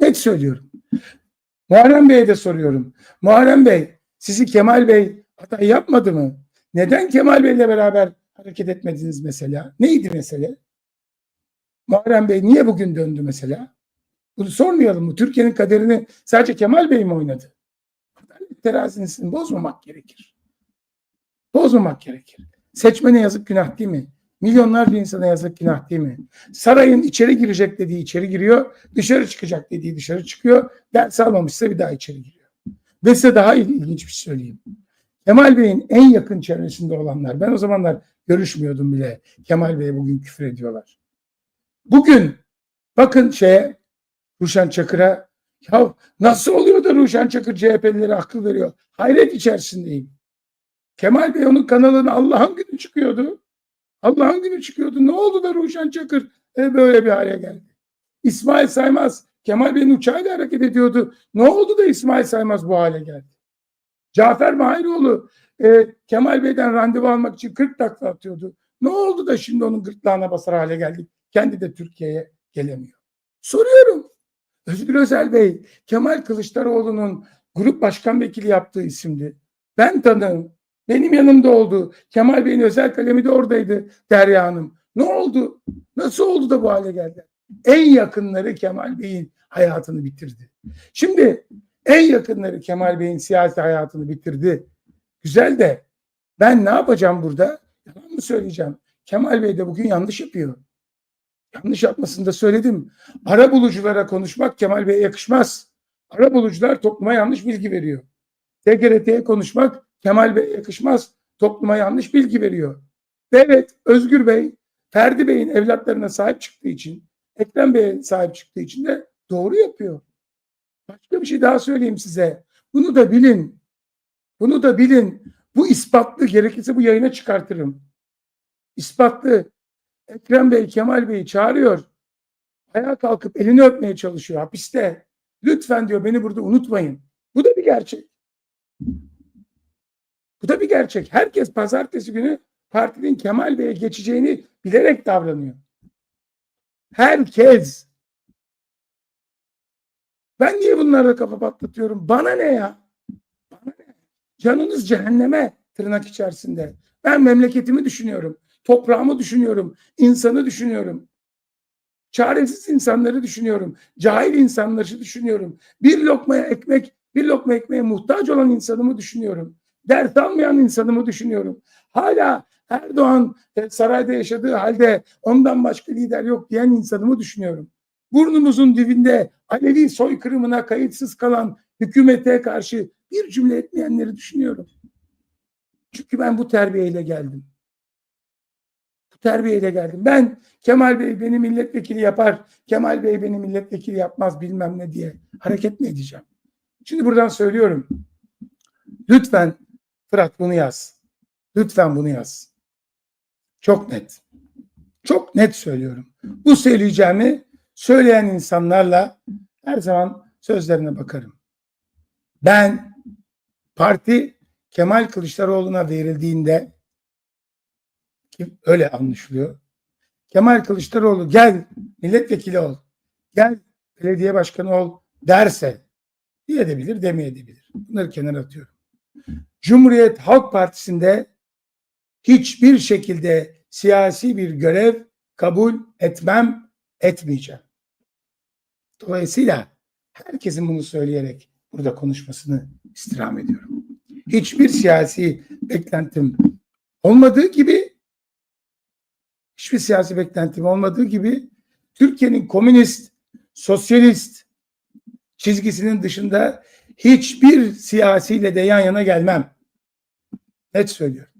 Çok net söylüyorum. Muharrem Bey'e de soruyorum. Muharrem Bey sizi Kemal Bey aday yapmadı mı? Neden Kemal Bey'le beraber hareket etmediniz mesela? Neydi mesele? Muharrem Bey niye bugün döndü mesela? Bunu sormayalım mı? Türkiye'nin kaderini sadece Kemal Bey mi oynadı? Terazisini bozmamak gerekir. Bozmamak gerekir. Seçmene yazık günah değil mi? Milyonlarca insana yazık günah değil mi? Sarayın içeri girecek dediği içeri giriyor, dışarı çıkacak dediği dışarı çıkıyor. Ders almamışsa bir daha içeri giriyor. Ve size daha il- ilginç bir şey söyleyeyim. Kemal Bey'in en yakın çevresinde olanlar, ben o zamanlar görüşmüyordum bile. Kemal Bey'e bugün küfür ediyorlar. Bugün bakın şeye, Ruşen Çakır'a, ya nasıl oluyor da Ruşen Çakır CHP'lilere akıl veriyor? Hayret içerisindeyim. Kemal Bey onun kanalına Allah'ın günü çıkıyordu. Allah'ın günü çıkıyordu. Ne oldu da Ruşen Çakır e, böyle bir hale geldi? İsmail Saymaz Kemal Bey'in uçağıyla hareket ediyordu. Ne oldu da İsmail Saymaz bu hale geldi? Cafer Mahiroğlu e, Kemal Bey'den randevu almak için 40 dakika atıyordu. Ne oldu da şimdi onun gırtlağına basar hale geldik? Kendi de Türkiye'ye gelemiyor. Soruyorum. Özgür Özel Bey, Kemal Kılıçdaroğlu'nun grup başkan vekili yaptığı isimdi. Ben tanığım. Benim yanımda oldu. Kemal Bey'in özel kalemi de oradaydı Derya Hanım. Ne oldu? Nasıl oldu da bu hale geldi? En yakınları Kemal Bey'in hayatını bitirdi. Şimdi en yakınları Kemal Bey'in siyasi hayatını bitirdi. Güzel de ben ne yapacağım burada? Yalan mı söyleyeceğim? Kemal Bey de bugün yanlış yapıyor. Yanlış yapmasını da söyledim. Ara buluculara konuşmak Kemal Bey'e yakışmaz. Ara bulucular topluma yanlış bilgi veriyor. TGRT'ye konuşmak Kemal Bey'e yakışmaz. Topluma yanlış bilgi veriyor. Ve evet Özgür Bey, Ferdi Bey'in evlatlarına sahip çıktığı için, Ekrem Bey'e sahip çıktığı için de doğru yapıyor. Başka bir şey daha söyleyeyim size. Bunu da bilin. Bunu da bilin. Bu ispatlı. Gerekirse bu yayına çıkartırım. İspatlı. Ekrem Bey Kemal Bey'i çağırıyor. Ayağa kalkıp elini öpmeye çalışıyor hapiste. Lütfen diyor beni burada unutmayın. Bu da bir gerçek. Da bir gerçek. Herkes pazartesi günü partinin Kemal Bey'e geçeceğini bilerek davranıyor. Herkes. Ben niye bunlarla kafa patlatıyorum? Bana ne ya? Bana ne? Canınız cehenneme tırnak içerisinde. Ben memleketimi düşünüyorum. Toprağımı düşünüyorum. insanı düşünüyorum. Çaresiz insanları düşünüyorum. Cahil insanları düşünüyorum. Bir lokmaya ekmek, bir lokma ekmeğe muhtaç olan insanımı düşünüyorum. Dert almayan insanımı düşünüyorum. Hala Erdoğan e, sarayda yaşadığı halde ondan başka lider yok diyen insanımı düşünüyorum. Burnumuzun dibinde Alevi soykırımına kayıtsız kalan hükümete karşı bir cümle etmeyenleri düşünüyorum. Çünkü ben bu terbiyeyle geldim. Bu terbiyeyle geldim. Ben Kemal Bey beni milletvekili yapar, Kemal Bey beni milletvekili yapmaz bilmem ne diye hareket mi edeceğim? Şimdi buradan söylüyorum. Lütfen Fırat bunu yaz. Lütfen bunu yaz. Çok net. Çok net söylüyorum. Bu söyleyeceğimi söyleyen insanlarla her zaman sözlerine bakarım. Ben parti Kemal Kılıçdaroğlu'na verildiğinde ki öyle anlaşılıyor. Kemal Kılıçdaroğlu gel milletvekili ol. Gel belediye başkanı ol derse diyebilir demeyebilir. Bunları kenara atıyorum. Cumhuriyet Halk Partisi'nde hiçbir şekilde siyasi bir görev kabul etmem, etmeyeceğim. Dolayısıyla herkesin bunu söyleyerek burada konuşmasını istirham ediyorum. Hiçbir siyasi beklentim olmadığı gibi hiçbir siyasi beklentim olmadığı gibi Türkiye'nin komünist, sosyalist çizgisinin dışında hiçbir siyasiyle de yan yana gelmem. Net söylüyorum.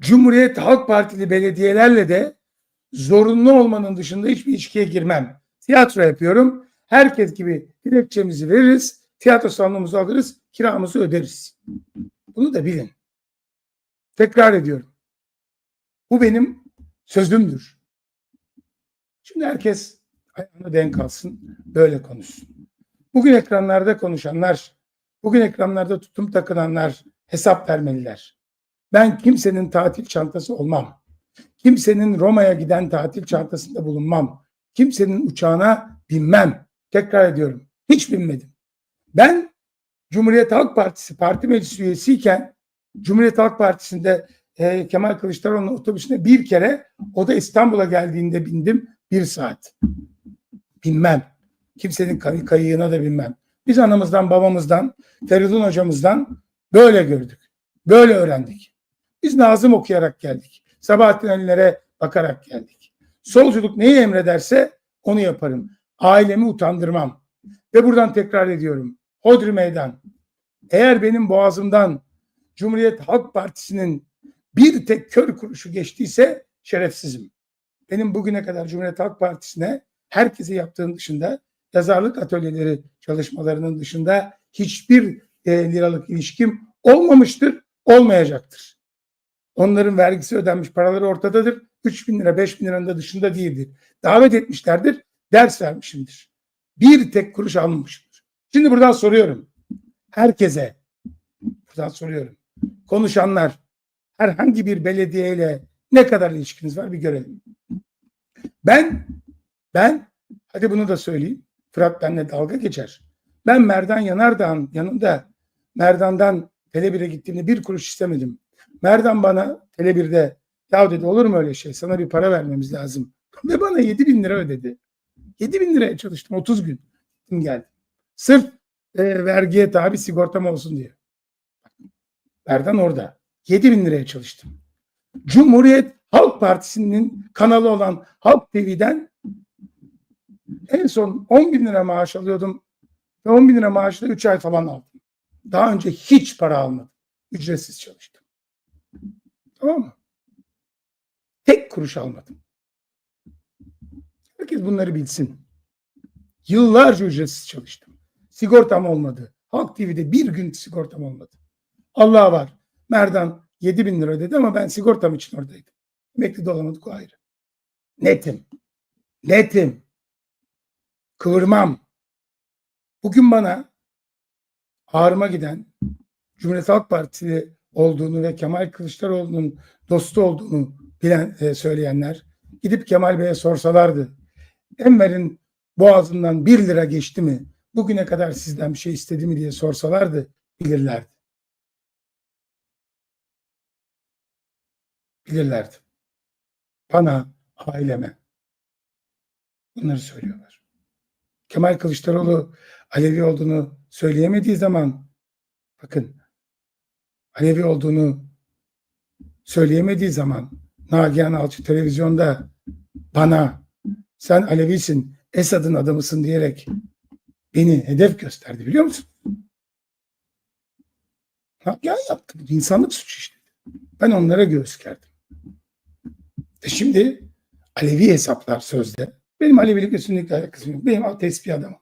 Cumhuriyet Halk Partili belediyelerle de zorunlu olmanın dışında hiçbir ilişkiye girmem. Tiyatro yapıyorum. Herkes gibi dilekçemizi veririz. Tiyatro salonumuzu alırız. Kiramızı öderiz. Bunu da bilin. Tekrar ediyorum. Bu benim sözümdür. Şimdi herkes ayağını denk alsın. Böyle konuşsun. Bugün ekranlarda konuşanlar, bugün ekranlarda tutum takılanlar hesap vermeliler. Ben kimsenin tatil çantası olmam. Kimsenin Roma'ya giden tatil çantasında bulunmam. Kimsenin uçağına Bilmem. Tekrar ediyorum. Hiç bilmedim. Ben Cumhuriyet Halk Partisi parti meclis üyesiyken Cumhuriyet Halk Partisi'nde e, Kemal Kılıçdaroğlu'nun otobüsüne bir kere o da İstanbul'a geldiğinde bindim bir saat. Bilmem. Kimsenin kay- kayığına da bilmem. Biz anamızdan babamızdan Feridun hocamızdan böyle gördük. Böyle öğrendik. Biz Nazım okuyarak geldik. Sabahattin Ali'lere bakarak geldik. Solculuk neyi emrederse onu yaparım. Ailemi utandırmam. Ve buradan tekrar ediyorum. Hodri meydan. Eğer benim boğazımdan Cumhuriyet Halk Partisi'nin bir tek kör kuruşu geçtiyse şerefsizim. Benim bugüne kadar Cumhuriyet Halk Partisi'ne herkese yaptığım dışında yazarlık atölyeleri çalışmalarının dışında hiçbir e, liralık ilişkim olmamıştır, olmayacaktır. Onların vergisi ödenmiş paraları ortadadır. 3 bin lira 5 bin liranın da dışında değildir. Davet etmişlerdir, ders vermişimdir. Bir tek kuruş almamışımdır. Şimdi buradan soruyorum. Herkese buradan soruyorum. Konuşanlar herhangi bir belediyeyle ne kadar ilişkiniz var bir görelim. Ben ben hadi bunu da söyleyeyim. Fırat benimle dalga geçer. Ben Merdan Yanardağ'ın yanında Merdan'dan Tele1'e gittiğimde bir kuruş istemedim. Merdan bana Tele1'de ya dedi olur mu öyle şey sana bir para vermemiz lazım. Ve bana 7 bin lira ödedi. 7 bin liraya çalıştım 30 gün. Gittim geldim. Sırf e, vergiye tabi sigortam olsun diye. Merdan orada. 7 bin liraya çalıştım. Cumhuriyet Halk Partisi'nin kanalı olan Halk TV'den en son 10 bin lira maaş alıyordum. Ve 10 bin lira maaşla 3 ay falan aldım. Daha önce hiç para almadım. Ücretsiz çalıştım. Tamam mı? Tek kuruş almadım. Herkes bunları bilsin. Yıllarca ücretsiz çalıştım. Sigortam olmadı. Halk TV'de bir gün sigortam olmadı. Allah var. Merdan 7 bin lira ödedi ama ben sigortam için oradaydım. Emekli de olamadık o ayrı. Netim. Netim. Kıvırmam. Bugün bana ağrıma giden Cumhuriyet Halk Partisi olduğunu ve Kemal Kılıçdaroğlu'nun dostu olduğunu bilen e, söyleyenler gidip Kemal Bey'e sorsalardı. Enver'in boğazından bir lira geçti mi? Bugüne kadar sizden bir şey istedi mi diye sorsalardı bilirlerdi. Bilirlerdi. Bana, aileme. Bunları söylüyorlar. Kemal Kılıçdaroğlu Alevi olduğunu söyleyemediği zaman bakın Alevi olduğunu söyleyemediği zaman Nagihan Alçı televizyonda bana sen Alevisin, Esad'ın adamısın diyerek beni hedef gösterdi biliyor musun? Nagihan yaptı. İnsanlık suçu işte. Ben onlara göğüs gerdim. E şimdi Alevi hesaplar sözde. Benim Alevilikle kesinlikle alakası yok. Benim tespih adamım.